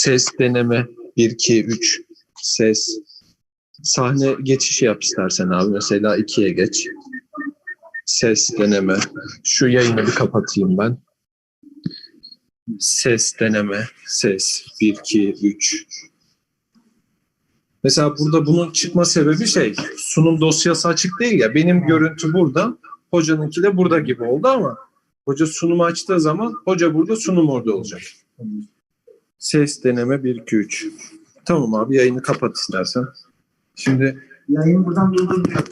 Ses deneme 1 2 3 ses. Sahne geçişi yap istersen abi. Mesela 2'ye geç. Ses deneme. Şu yayını bir kapatayım ben. Ses deneme. Ses 1 2 3. Mesela burada bunun çıkma sebebi şey, sunum dosyası açık değil ya. Benim görüntü burada, hocanınki de burada gibi oldu ama hoca sunumu açtığı zaman hoca burada, sunum orada olacak. Ses deneme 1 2 3. Tamam abi yayını kapat istersen. Şimdi Yayın buradan durdurmuyor.